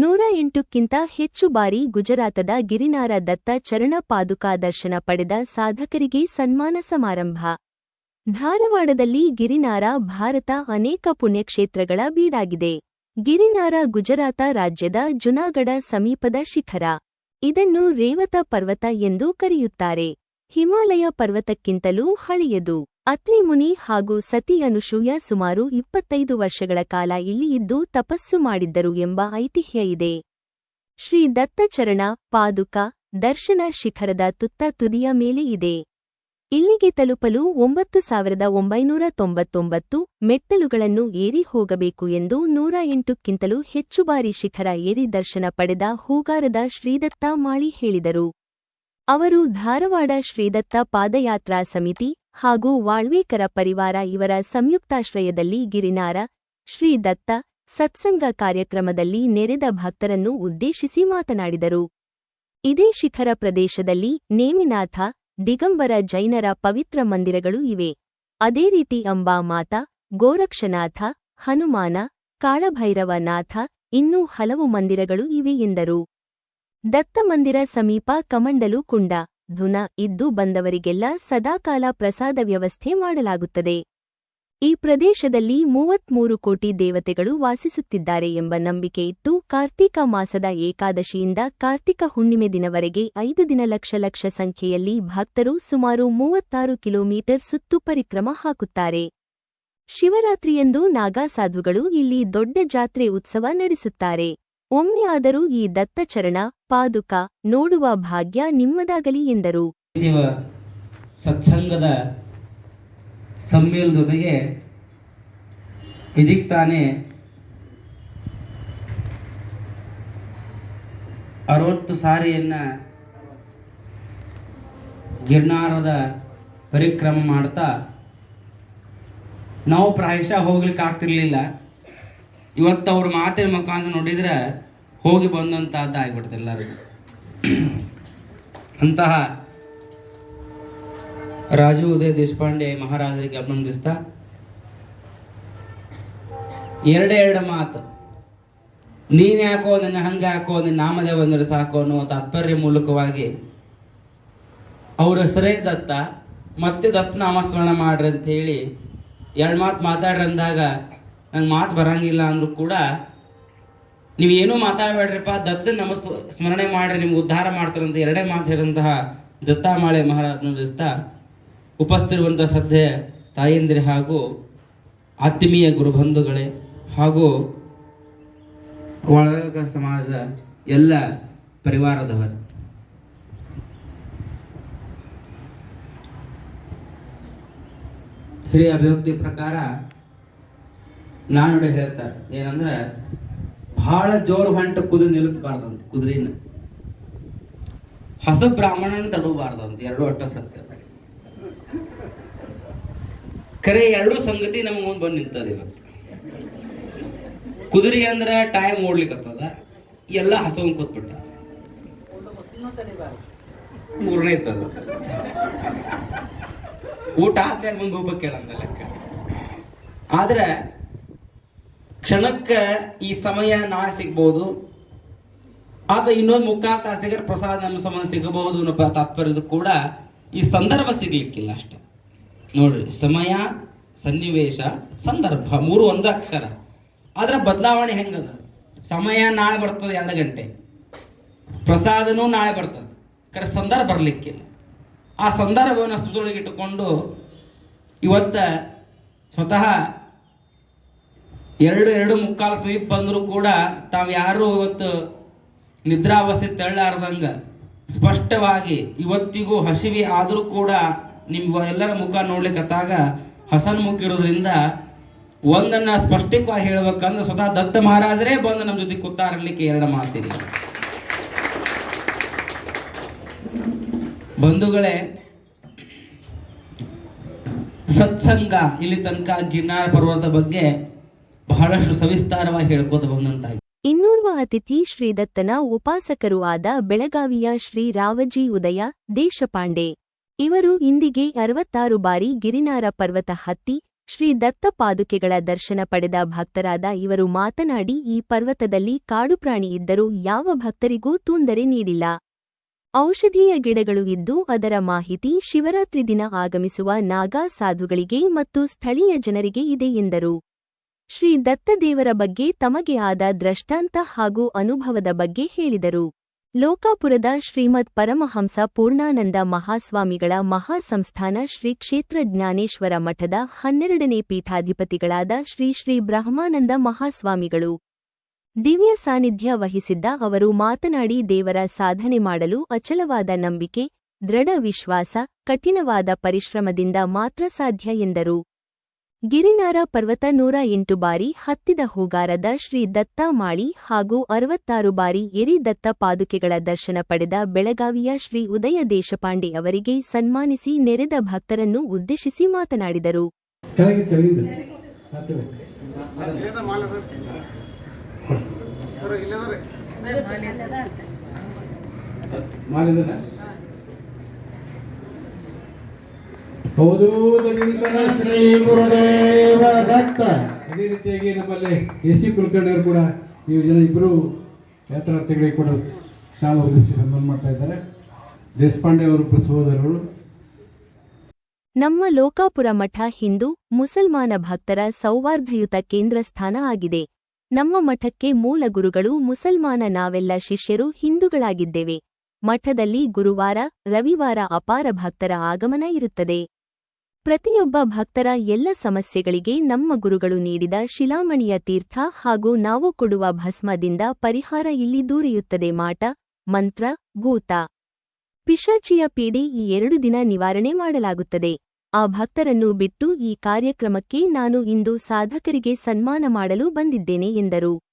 ನೂರ ಎಂಟಕ್ಕಿಂತ ಹೆಚ್ಚು ಬಾರಿ ಗುಜರಾತದ ಗಿರಿನಾರ ದತ್ತ ಚರಣ ಪಾದುಕಾ ದರ್ಶನ ಪಡೆದ ಸಾಧಕರಿಗೆ ಸನ್ಮಾನ ಸಮಾರಂಭ. ಧಾರವಾಡದಲ್ಲಿ ಗಿರಿನಾರ ಭಾರತ ಅನೇಕ ಪುಣ್ಯಕ್ಷೇತ್ರಗಳ ಬೀಡಾಗಿದೆ. ಗಿರಿನಾರ ಗುಜರಾತ ರಾಜ್ಯದ ಜುನಾಗಢ ಸಮೀಪದ ಶಿಖರ. ಇದನ್ನು ರೇವತ ಪರ್ವತ ಎಂದು ಕರೆಯುತ್ತಾರೆ. ಹಿಮಾಲಯ ಪರ್ವತಕ್ಕಿಂತಲೂ ಹಳೆಯದು. ಅತ್ರಿ ಮುನಿ ಹಾಗೂ ಸತಿ ಅನುಸೂಯ ಸುಮಾರು ಇಪ್ಪತ್ತೈದು ವರ್ಷಗಳ ಕಾಲ ಇಲ್ಲಿ ಇದ್ದು ತಪಸ್ಸು ಮಾಡಿದ್ದರು ಎಂಬ ಐತಿಹ್ಯ ಇದೆ. ಶ್ರೀ ದತ್ತಚರಣ, ಪಾದುಕ, ದರ್ಶನ ಶಿಖರದ ತುತ್ತ ತುದಿಯ ಮೇಲೆ ಇದೆ. ಇಲ್ಲಿಗೆ ತಲುಪಲು ಒಂಬತ್ತು ಸಾವಿರದ ಒಂಬೈನೂರ ತೊಂಬತ್ತೊಂಬತ್ತು ಮೆಟ್ಟಲುಗಳನ್ನು ಏರಿ ಹೋಗಬೇಕು ಎಂದು ನೂರ ಎಂಟಕ್ಕಿಂತಲೂ ಹೆಚ್ಚು ಬಾರಿ ಶಿಖರ ಏರಿ ದರ್ಶನ ಪಡೆದ ಹೂಗಾರದ ಶ್ರೀದತ್ತ ಮಾಳಿ ಹೇಳಿದರು. ಅವರು ಧಾರವಾಡ ಶ್ರೀದತ್ತ ಪಾದಯಾತ್ರಾ ಸಮಿತಿ ಹಾಗೂ ವಾಳ್ವೇಕರ ಪರಿವಾರ ಇವರ ಸಂಯುಕ್ತಾಶ್ರಯದಲ್ಲಿ ಗಿರಿನಾರ ಶ್ರೀದತ್ತ ಸತ್ಸಂಗ ಕಾರ್ಯಕ್ರಮದಲ್ಲಿ ನೆರೆದ ಭಕ್ತರನ್ನು ಉದ್ದೇಶಿಸಿ ಮಾತನಾಡಿದರು. ಇದೇ ಶಿಖರ ಪ್ರದೇಶದಲ್ಲಿ ನೇಮಿನಾಥ, ದಿಗಂಬರ ಜೈನರ ಪವಿತ್ರ ಮಂದಿರಗಳು ಇವೆ. ಅದೇ ರೀತಿ ಅಂಬಾ ಮಾತ, ಗೋರಕ್ಷನಾಥ, ಹನುಮಾನ, ಕಾಳಭೈರವನಾಥ ಇನ್ನೂ ಹಲವು ಮಂದಿರಗಳು ಇವೆ ಎಂದರು. ದತ್ತಮಂದಿರ ಸಮೀಪ ಕಮಂಡಲು ಕುಂಡ. ಧುನ ಇದ್ದು ಬಂದವರಿಗೆಲ್ಲ ಸದಾಕಾಲ ಪ್ರಸಾದ ವ್ಯವಸ್ಥೆ ಮಾಡಲಾಗುತ್ತದೆ. ಈ ಪ್ರದೇಶದಲ್ಲಿ ಮೂವತ್ಮೂರು ಕೋಟಿ ದೇವತೆಗಳು ವಾಸಿಸುತ್ತಿದ್ದಾರೆ ಎಂಬ ನಂಬಿಕೆ ಇಟ್ಟು ಕಾರ್ತೀಕ ಮಾಸದ ಏಕಾದಶಿಯಿಂದ ಕಾರ್ತಿಕ ಹುಣ್ಣಿಮೆ ದಿನವರೆಗೆ ಐದು ದಿನ ಲಕ್ಷ ಲಕ್ಷ ಸಂಖ್ಯೆಯಲ್ಲಿ ಭಕ್ತರು ಸುಮಾರು ಮೂವತ್ತಾರು ಕಿಲೋಮೀಟರ್ ಸುತ್ತು ಪರಿಕ್ರಮ ಹಾಕುತ್ತಾರೆ. ಶಿವರಾತ್ರಿಯಂದು ನಾಗಾಸಾಧುಗಳು ಇಲ್ಲಿ ದೊಡ್ಡ ಜಾತ್ರೆ ಉತ್ಸವ ನಡೆಸುತ್ತಾರೆ. ಒಮ್ಮೆ ಆದರೂ ಈ ದತ್ತಚರಣ ಪಾದುಕ ನೋಡುವ ಭಾಗ್ಯ ನಿಮ್ಮದಾಗಲಿ ಎಂದರು. ಸತ್ಸಂಗದ ಸಮ್ಮೇಳನ ಜೊತೆಗೆ ಇದಕ್ಕೆ ತಾನೇ ಅರವತ್ತು ಸಾರಿಯನ್ನ ಗಿರ್ನಾರದ ಪರಿಕ್ರಮ ಮಾಡ್ತಾ ನಾವು ಪ್ರಾಯಶಃ ಹೋಗ್ಲಿಕ್ಕೆ ಆಗ್ತಿರ್ಲಿಲ್ಲ. ಇವತ್ತು ಅವ್ರ ಮಾತಿನ ಮುಖಾಂತರ ನೋಡಿದ್ರೆ ಹೋಗಿ ಬಂದಂತಹದ್ದು ಆಗಿಬಿಡ್ತು ಎಲ್ಲರಿಗೂ. ಅಂತಹ ರಾಜು ಉದಯ ದೇಶಪಾಂಡೆ ಮಹಾರಾಜರಿಗೆ ಅಭಿನಂದಿಸ್ತಾ ಎರಡೇ ಎರಡು ಮಾತು. ನೀನ್ ಯಾಕೋ ನಿನ್ನ ಹಂಗೆ ಯಾಕೋ ನಿನ್ನ ನಾಮದೇವಂದ್ರೆ ಸಾಕು ಅನ್ನೋ ತಾತ್ಪರ್ಯ ಮೂಲಕವಾಗಿ ಅವ್ರ ಹೆಸರೇ ದತ್ತ, ಮತ್ತೆ ದತ್ತ ನಾಮಸ್ಮರಣ ಮಾಡ್ರಿ ಅಂತ ಹೇಳಿ ಎರಡು ಮಾತು ಮಾತಾಡ್ರಿ ಅಂದಾಗ ನಂಗೆ ಮಾತು ಬರಂಗಿಲ್ಲ ಅಂದ್ರೂ ಕೂಡ ನೀವೇನೂ ಮಾತಾಡಬೇಡ್ರಿಪ್ಪ ದತ್ತ ನಮ್ಮ ಸ್ಮರಣೆ ಮಾಡ್ರಿ, ನಿಮ್ಗೆ ಉದ್ಧಾರ ಮಾಡ್ತಾರಂತ ಎರಡೇ ಮಾತು ಹೇಳಿದಂತಹ ದತ್ತಾಮಾಳೆ ಮಹಾರಾಜ್ ನುಡಿಸ್ತಾ ಉಪಸ್ಥಿರುವಂಥ ಸದ್ಯ ತಾಯಂದಿರಿ ಹಾಗೂ ಆತ್ಮೀಯ ಗುರುಬಂಧುಗಳೇ ಹಾಗೂ ಒಳಗ ಸಮಾಜದ ಎಲ್ಲ ಪರಿವಾರದವರು. ಹಿರಿಯ ಅಭಿವ್ಯಕ್ತಿ ಪ್ರಕಾರ ನಾನುಡಿ ಹೇಳ್ತಾರೆ, ಏನಂದ್ರೆ ಬಹಳ ಜೋರು ಹೊಂಟ ಕುದುರೆ ನಿಲ್ಲಿಸಬಾರ್ದಂತ ಕುದುರೆನ ಹೊಸ ಬ್ರಾಹ್ಮಣನ ತಡಬಾರ್ದಂತ ಎರಡು ಅಷ್ಟ ಸತ್ಯ. ಕರೆ ಎರಡು ಸಂಗತಿ ನಮ್ಗೆ ಮುಂದೆ ಬಂದು ನಿಂತದ ಇವತ್ತು. ಕುದುರೆ ಅಂದ್ರೆ ಟೈಮ್ ಓಡ್ಲಿಕ್ಕತ್ತದ ಎಲ್ಲ ಹಸುವನ್ ಕೂತ್ಬಿಟ್ಟ. ಮೂರನೇ ಇತ್ತದ ಊಟ ಆದ್ಮೇಲೆ ಮುಂದೆ ಹೋಗ್ಬೇಕು ಕೇಳಂದ ಲೆಕ್ಕ. ಆದ್ರೆ ಕ್ಷಣಕ್ಕೆ ಈ ಸಮಯ ನಾಳೆ ಸಿಗ್ಬೋದು. ಅಥವಾ ಇನ್ನೊಂದು ಮುಕ್ಕಾಲು ತಾಸಿಗೆ ಪ್ರಸಾದ ನಮ್ಮ ಸಂಬಂಧ ಸಿಗಬಹುದು ಅನ್ನೋ ತಾತ್ಪರ್ಯದ ಕೂಡ ಈ ಸಂದರ್ಭ ಸಿಗ್ಲಿಕ್ಕಿಲ್ಲ ಅಷ್ಟೆ. ನೋಡ್ರಿ, ಸಮಯ, ಸನ್ನಿವೇಶ, ಸಂದರ್ಭ, ಮೂರು ಒಂದು ಅಕ್ಷರ. ಅದರ ಬದಲಾವಣೆ ಹೆಂಗದ? ಸಮಯ ನಾಳೆ ಬರ್ತದೆ ಎರಡು ಗಂಟೆ. ಪ್ರಸಾದನೂ ನಾಳೆ ಬರ್ತದೆ. ಕರೆ ಸಂದರ್ಭ ಬರಲಿಕ್ಕಿಲ್ಲ. ಆ ಸಂದರ್ಭವನ್ನು ಸುತ್ತೊಳಗೆ ಇಟ್ಟುಕೊಂಡು ಇವತ್ತ ಸ್ವತಃ ಎರಡು ಎರಡು ಮುಕ್ಕಾಲು ಸ್ವೀಪ್ ಬಂದರೂ ಕೂಡ ತಾವು ಯಾರು ಇವತ್ತು ನಿದ್ರಾವಸ್ಥೆ ತೆರಳಾರ್ದಂಗ ಸ್ಪಷ್ಟವಾಗಿ ಇವತ್ತಿಗೂ ಹಸಿವಿ ಆದರೂ ಕೂಡ ನಿಮ್ಮ ಎಲ್ಲರ ಮುಖ ನೋಡ್ಲಿಕ್ಕತ್ತಾಗ ಹಸನ್ಮುಖ ಇರೋದ್ರಿಂದ ಒಂದನ್ನ ಸ್ಪಷ್ಟಿಕವಾಗಿ ಹೇಳ್ಬೇಕಂದ್ರೆ ಸ್ವತಃ ದತ್ತ ಮಹಾರಾಜರೇ ಬಂದು ನಮ್ಮ ಜೊತೆ ಕುತ್ತಾರಲಿಕ್ಕೆ ಎರಡು ಮಾತಿದೆ. ಬಂಧುಗಳೇ, ಸತ್ಸಂಗ ಇಲ್ಲಿ ತನಕ ಗಿರ್ನಾರ ಪರ್ವತ ಬಗ್ಗೆ ಬಹಳಷ್ಟು ಸವಿಸ್ತಾರವಾಗಿ ಹೇಳ್ಕೋತ ಬಂದಂತಾಗಿ ಇನ್ನೋರ್ವ ಅತಿಥಿ ಶ್ರೀದತ್ತನ ಉಪಾಸಕರು ಆದ ಬೆಳಗಾವಿಯ ಶ್ರೀ ರಾವಜಿ ಉದಯ ದೇಶಪಾಂಡೆ. ಇವರು ಇಂದಿಗೆ ಅರವತ್ತಾರು ಬಾರಿ ಗಿರಿನಾರ ಪರ್ವತ ಹತ್ತಿ, ಶ್ರೀ ದತ್ತ ಪಾದುಕೆಗಳ ದರ್ಶನ ಪಡೆದ ಭಕ್ತರಾದ ಇವರು ಮಾತನಾಡಿ ಈ ಪರ್ವತದಲ್ಲಿ ಕಾಡುಪ್ರಾಣಿ ಇದ್ದರೂ ಯಾವ ಭಕ್ತರಿಗೂ ತೊಂದರೆ ನೀಡಿಲ್ಲ. ಔಷಧೀಯ ಗಿಡಗಳು ಇದ್ದು ಅದರ ಮಾಹಿತಿ ಶಿವರಾತ್ರಿ ದಿನ ಆಗಮಿಸುವ ನಾಗಾ ಸಾಧುಗಳಿಗೆ ಮತ್ತು ಸ್ಥಳೀಯ ಜನರಿಗೆ ಇದೆ ಎಂದರು. ಶ್ರೀ ದತ್ತದೇವರ ಬಗ್ಗೆ ತಮಗೆ ಆದ ದೃಷ್ಟಾಂತ ಹಾಗೂ ಅನುಭವದ ಬಗ್ಗೆ ಹೇಳಿದರು. ಲೋಕಾಪುರದ ಶ್ರೀಮದ್ ಪರಮಹಂಸ ಪೂರ್ಣಾನಂದ ಮಹಾಸ್ವಾಮಿಗಳ ಮಹಾಸಂಸ್ಥಾನ ಶ್ರೀ ಕ್ಷೇತ್ರ ಜ್ಞಾನೇಶ್ವರ ಮಠದ ಹನ್ನೆರಡನೇ ಪೀಠಾಧಿಪತಿಗಳಾದ ಶ್ರೀ ಶ್ರೀ ಬ್ರಹ್ಮಾನಂದ ಮಹಾಸ್ವಾಮಿಗಳು. ದಿವ್ಯ ಸಾನ್ನಿಧ್ಯ ವಹಿಸಿದ್ದ ಅವರು ಮಾತನಾಡಿ ದೇವರ ಸಾಧನೆ ಮಾಡಲು ಅಚಲವಾದ ನಂಬಿಕೆ, ದೃಢ ವಿಶ್ವಾಸ, ಕಠಿಣವಾದ ಪರಿಶ್ರಮದಿಂದ ಮಾತ್ರ ಸಾಧ್ಯ ಎಂದರು. ಗಿರಿನಾರ ಪರ್ವತ ನೂರ ಎಂಟು ಬಾರಿ ಹತ್ತಿದ ಹೂಗಾರದ ಶ್ರೀ ದತ್ತ ಮಾಳಿ ಹಾಗೂ ಅರವತ್ತಾರು ಬಾರಿ ಎರಿ ದತ್ತ ಪಾದುಕೆಗಳ ದರ್ಶನ ಪಡೆದ ಬೆಳಗಾವಿಯ ಶ್ರೀ ಉದಯ ದೇಶಪಾಂಡೆ ಅವರಿಗೆ ಸನ್ಮಾನಿಸಿ ನೆರೆದ ಭಕ್ತರನ್ನು ಉದ್ದೇಶಿಸಿ ಮಾತನಾಡಿದರು. ಶ್ರೀ ಗುರುದೇವ ದತ್ತ. ಅದೇ ರೀತಿಯಾಗಿ ನಮ್ಮಲ್ಲಿ ಎ ಸಿ ಕುಲಕರ್ಣಿಯವರು ಕೂಡ ಈ ಜನ ಇಬ್ಬರು ಯಾತ್ರಾರ್ಥಿಗಳಿಗೆ ಕೂಡ ಶಾಲ ಹೊದಿಸಿ ಸನ್ಮಾನ ಮಾಡ್ತಾ ಇದ್ದಾರೆ. ದೇಶಪಾಂಡೆ ಅವರು ಸಹೋದರರು ನಮ್ಮ ಲೋಕಾಪುರ ಮಠ ಹಿಂದೂ, ಮುಸಲ್ಮಾನ ಭಕ್ತರ ಸೌಹಾರ್ದಯುತ ಕೇಂದ್ರ ಸ್ಥಾನ ಆಗಿದೆ. ನಮ್ಮ ಮಠಕ್ಕೆ ಮೂಲ ಗುರುಗಳು ಮುಸಲ್ಮಾನ ನಾವೆಲ್ಲ ಶಿಷ್ಯರು ಹಿಂದೂಗಳಾಗಿದ್ದೇವೆ. ಮಠದಲ್ಲಿ ಗುರುವಾರ, ರವಿವಾರ ಅಪಾರ ಭಕ್ತರ ಆಗಮನ ಇರುತ್ತದೆ. ಪ್ರತಿಯೊಬ್ಬ ಭಕ್ತರ ಎಲ್ಲ ಸಮಸ್ಯೆಗಳಿಗೆ ನಮ್ಮ ಗುರುಗಳು ನೀಡಿದ ಶಿಲಾಮಣಿಯ ತೀರ್ಥ ಹಾಗೂ ನಾವು ಕೊಡುವ ಭಸ್ಮದಿಂದ ಪರಿಹಾರ ಇಲ್ಲಿ ದೂರೆಯುತ್ತದೆ. ಮಾಟ, ಮಂತ್ರ, ಭೂತ. ಪಿಶಾಚಿಯ ಪೀಡೆ ಈ ಎರಡು ದಿನ ನಿವಾರಣೆ ಮಾಡಲಾಗುತ್ತದೆ. ಆ ಭಕ್ತರನ್ನು ಬಿಟ್ಟು ಈ ಕಾರ್ಯಕ್ರಮಕ್ಕೆ ನಾನು ಇಂದು ಸಾಧಕರಿಗೆ ಸನ್ಮಾನ ಮಾಡಲು ಬಂದಿದ್ದೇನೆ ಎಂದರು.